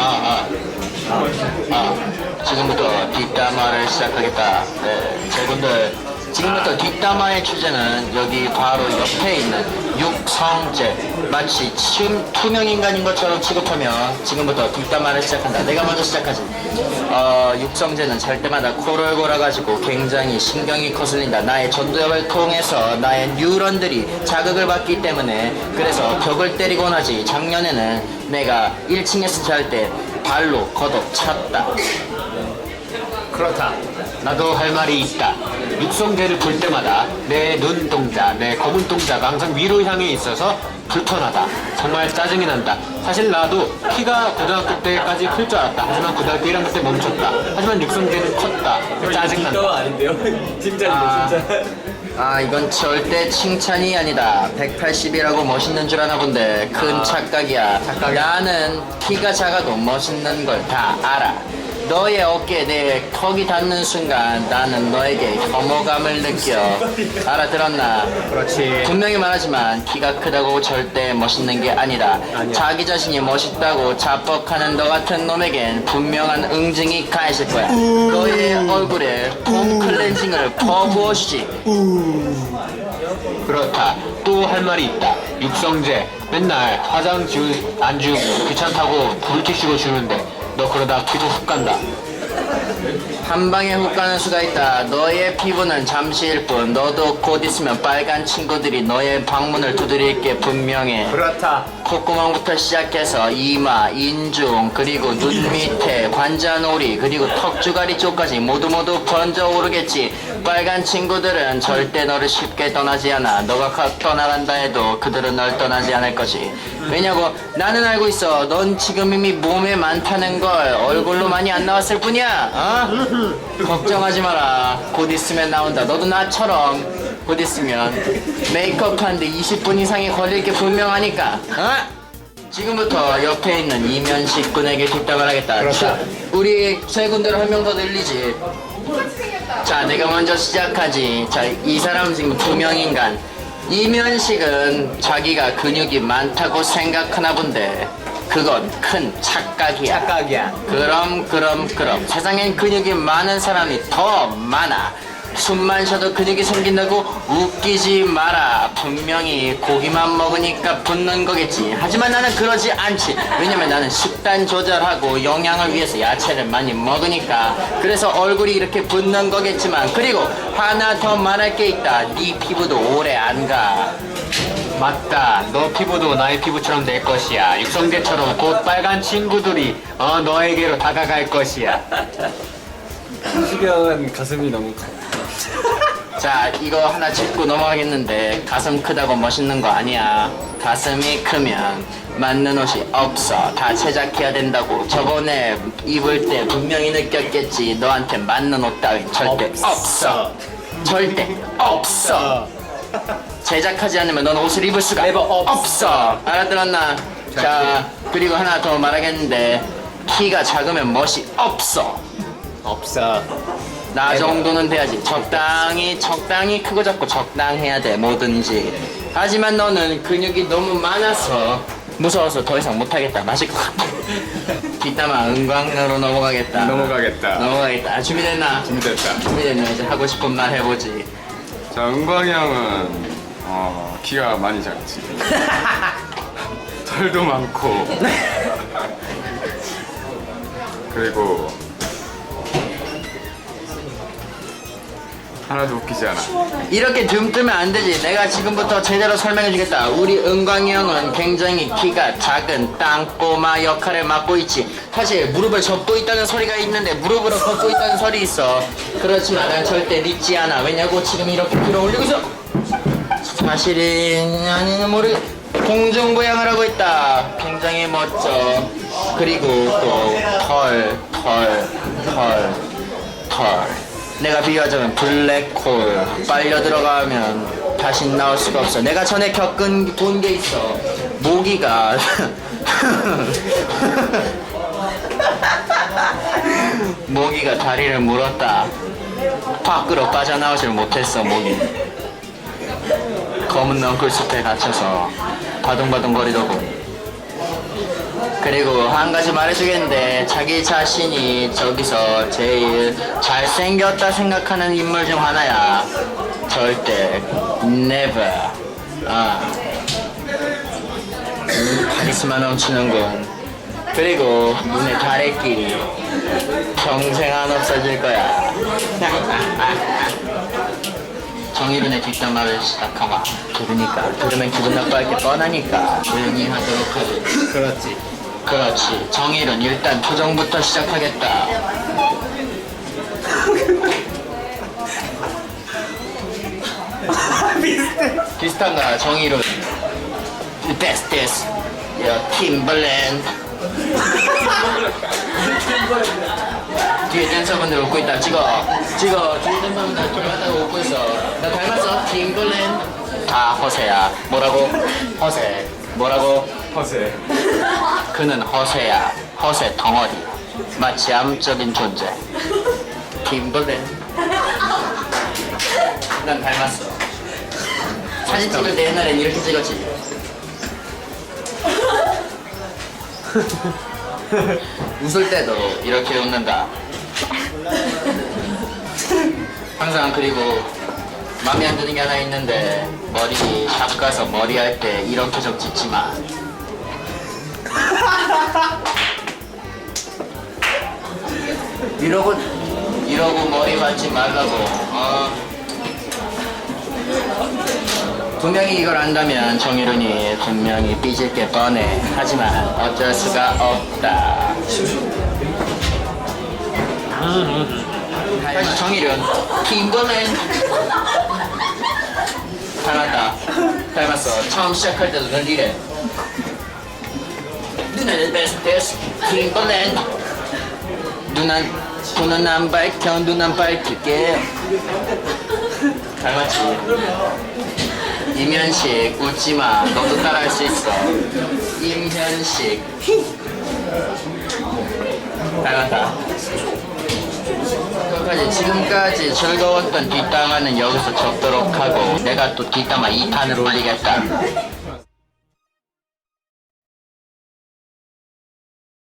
아, 아, 아, 지금부터 뒷담화를 시작하겠다. 네, 제분들 지금부터 뒷담화의 주제는 여기 바로 옆에 있는 육성제. 마치 지금 투명인간인 것처럼 취급하며 지금부터 뒷담화를 시작한다. 내가 먼저 시작하지. 어, 육성제는 잘 때마다 코를 골아가지고 굉장히 신경이 거슬린다. 나의 전두엽을 통해서 나의 뉴런들이 자극을 받기 때문에 그래서 벽을 때리고 나지. 작년에는 내가 1층에서 잘 때 발로 걷어 찼다. 그렇다. 나도 할 말이 있다. 육성계를 볼 때마다 내 눈동자, 내 검은 동자가 항상 위로 향해 있어서 불편하다. 정말 짜증이 난다. 사실 나도 키가 고등학교 때까지 클 줄 알았다. 하지만 고등학교 1학년 때 멈췄다. 하지만 육성계는 컸다. 짜증난다. 거 아닌데요? 칭찬인데 아. 진짜. 아 이건 절대 칭찬이 아니다 180이라고 멋있는 줄 아나 본데 큰 착각이야 나는 키가 작아도 멋있는 걸 다 알아 너의 어깨에 내 턱이 닿는 순간 나는 너에게 혐오감을 느껴 알아들었나 그렇지. 분명히 말하지만 키가 크다고 절대 멋있는 게 아니다 자기 자신이 멋있다고 자뻑하는 너 같은 놈에겐 분명한 응징이 가해질 거야 너의 얼굴에 폼 클렌징을 퍼부어주지 그렇다. 또 할 말이 있다. 육성제 맨날 화장 지우 안 지우고 귀찮다고 불티슈로 지우는데 너 그러다 피부 훅 간다. 한 방에 훅 가는 수가 있다. 너의 피부는 잠시일 뿐. 너도 곧 있으면 빨간 친구들이 너의 방문을 두드릴 게 분명해. 그렇다. 콧구멍부터 시작해서 이마, 인중, 그리고 눈 밑에, 관자놀이, 그리고 턱주가리 쪽까지 모두 모두 번져 오르겠지. 빨간 친구들은 절대 너를 쉽게 떠나지 않아. 너가 가- 떠나간다 해도 그들은 널 떠나지 않을 것이. 왜냐고? 나는 알고 있어. 넌 지금 이미 몸에 많다는 걸 얼굴로 많이 안 나왔을 뿐이야. 어? 걱정하지 마라. 곧 있으면 나온다. 너도 나처럼 곧 있으면 메이크업 하는데 20분 이상이 걸릴 게 분명하니까. 어? 지금부터 옆에 있는 이면식 군에게 뒷담을 하겠다. 자, 우리 세 군데로 한 명 더 늘리지. 자, 내가 먼저 시작하지. 자, 이 사람 지금 두 명인간. 이면식은 자기가 근육이 많다고 생각하나 본데, 그건 큰 착각이야. 착각이야. 그럼, 그럼, 그럼. 세상엔 근육이 많은 사람이 더 많아. 숨만 쉬어도 근육이 생긴다고 웃기지 마라. 분명히 고기만 먹으니까 붙는 거겠지. 하지만 나는 그러지 않지. 왜냐면 나는 식단 조절하고 영양을 위해서 야채를 많이 먹으니까. 그래서 얼굴이 이렇게 붙는 거겠지만. 그리고 하나 더 말할 게 있다. 네 피부도 오래 안 가. 맞다. 너 피부도 나의 피부처럼 될 것이야. 육성계처럼 곧 빨간 친구들이 어 너에게로 다가갈 것이야. 수경은 가슴이 너무 커. 자, 이거 하나 짚고 넘어가겠는데 가슴 크다고 멋있는 거 아니야. 가슴이 크면 맞는 옷이 없어. 다 제작해야 된다고. 저번에 입을 때 분명히 느꼈겠지. 너한테 맞는 옷 따윈 절대 없어. 절대 없어. 제작하지 않으면 넌 옷을 입을 수가 Never 없어. 알아들었나? 자, 그리고 하나 더 말하겠는데 키가 작으면 멋이 없어. 없어. 나 정도는 돼야지. 적당히, 적당히 크고 작고 적당해야 돼, 뭐든지. 하지만 너는 근육이 너무 많아서 무서워서 더 이상 못하겠다. 마실 것 같아. 뒷담화 은광으로 넘어가겠다. 넘어가겠다. 넘어가겠다. 아, 준비됐나? 준비됐다. 준비됐네. 이제 하고 싶은 말 해보지. 자, 은광이 형은 어, 키가 많이 작지. 털도 많고. 그리고 하나도 웃기지 않아. 이렇게 dum 뜨면 안 되지. 내가 지금부터 제대로 설명해 주겠다. 우리 은광이 형은 굉장히 키가 작은 땅꼬마 역할을 맡고 있지. 사실 무릎을 접고 있다는 소리가 있는데 무릎으로 걷고 있다는 소리 있어. 그렇지만 난 절대 믿지 않아. 왜냐고 지금 이렇게 들어 올리고 있어. 사실이 아니는 모르 공중 부양을 하고 있다. 굉장히 멋져. 그리고 또 털, 털, 털, 털. 내가 비유하자면 블랙홀 빨려 들어가면 다시 나올 수가 없어. 내가 전에 겪은 본 게 있어. 모기가 모기가 다리를 물었다. 밖으로 빠져나오질 못했어 모기. 검은 넝쿨 숲에 갇혀서 바둥바둥 거리더군. 그리고 한 가지 말해주겠는데 자기 자신이 저기서 제일 잘생겼다 생각하는 인물 중 하나야. 절대 never. 아. 음, 카리스마 넘치는군. 그리고 눈에 다래끼리 평생 안 없어질 거야. 정의론의 뒷담화를 시작하마 들으니까. 들으면 기분 나빠할 게 뻔하니까 조용히 하도록 하지. 그렇지. 그렇지. 정의론 일단 표정부터 시작하겠다. 비슷한가? 정의론. Best this 야 팀벌랜드. 뒤에 댄서분들 웃고 있다. 찍어. 찍어. 뒤에 댄서분들 닮았다고 웃고 있어. 나 닮았어. 팀벌랜드. 다 허세야. 뭐라고? 허세. 뭐라고 허세. 그는 허세야 허세 덩어리 마치 암적인 존재. 팀벌랜 난 닮았어. 사진 찍을 때 옛날엔 이렇게 찍었지. 웃을 때도 이렇게 웃는다. 항상 그리고 마음에 안 드는 게 하나 있는데 머리 샵 가서 머리 할 때 이렇게 좀 찍지 마 이러고 이러고 머리 받지 말라고. 어. 분명히 이걸 안다면 정일훈이 분명히 삐질 게 뻔해. 하지만 어쩔 수가 없다. 다시 정일훈 김건은 닮았다. 닮았어. 처음 시작할 때도 넌 이래. 누나는 베스트 김건은 눈안 눈은 안 밝혀 눈안 밝힐게. 닮았지 임현식 웃지마. 너도 따라할 수 있어. 임현식. 닮았다. 끝까지 지금까지 즐거웠던 뒷담화는 여기서 접도록 하고 내가 또 뒷담화 2탄을 올리겠다